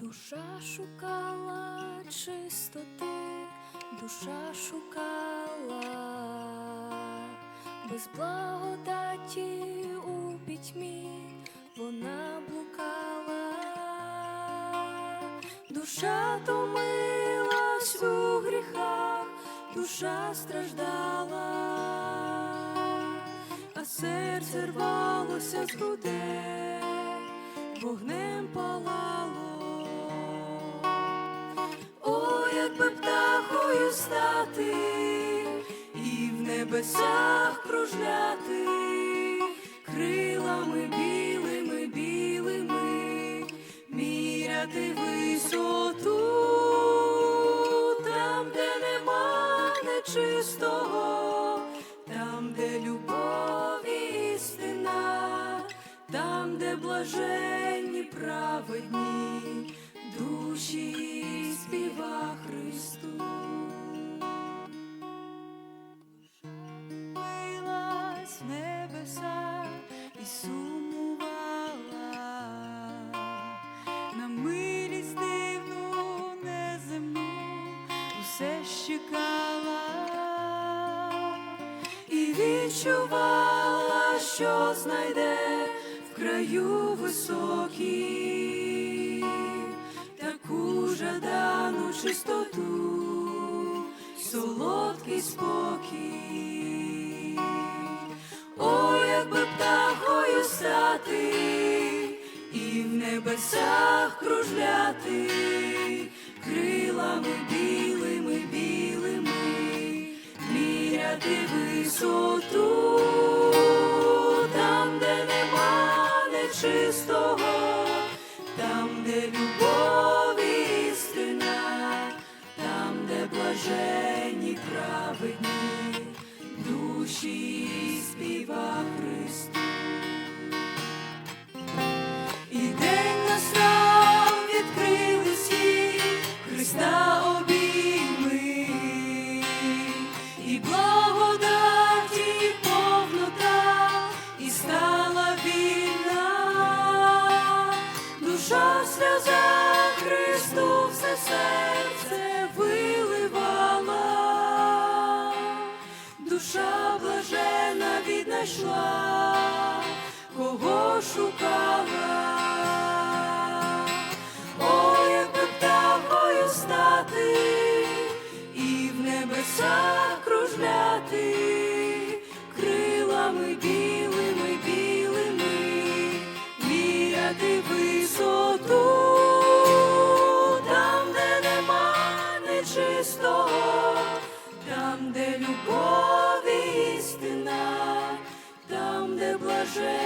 Душа шукала чистоти, душа шукала без благодаті у пітьмі вона блукала, душа томилась у гріхах, душа страждала, а серце рвалося з грудей, вогнем палало. О, якби птахою стати і в небесах кружляти, крилами білими, білими, міряти висоту, там, де нема нечистого, там, де любов істина, там, де блаженні праведні душі співа Христу. Милась небеса і сумувала на милість дивну неземну, усе чекала і відчувала, що знайде в краю високій жадану чистоту, солодкий спокій. О, якби птахою стати і в небесах кружляти, крилами білими, білими, міряти висоту, там, де нема нечистого, душі співа Христу. І день настав, відкрились їй Христа обійми, і благодаті повнота, і стала вільна, душа в віднайшла, кого шукала. Любов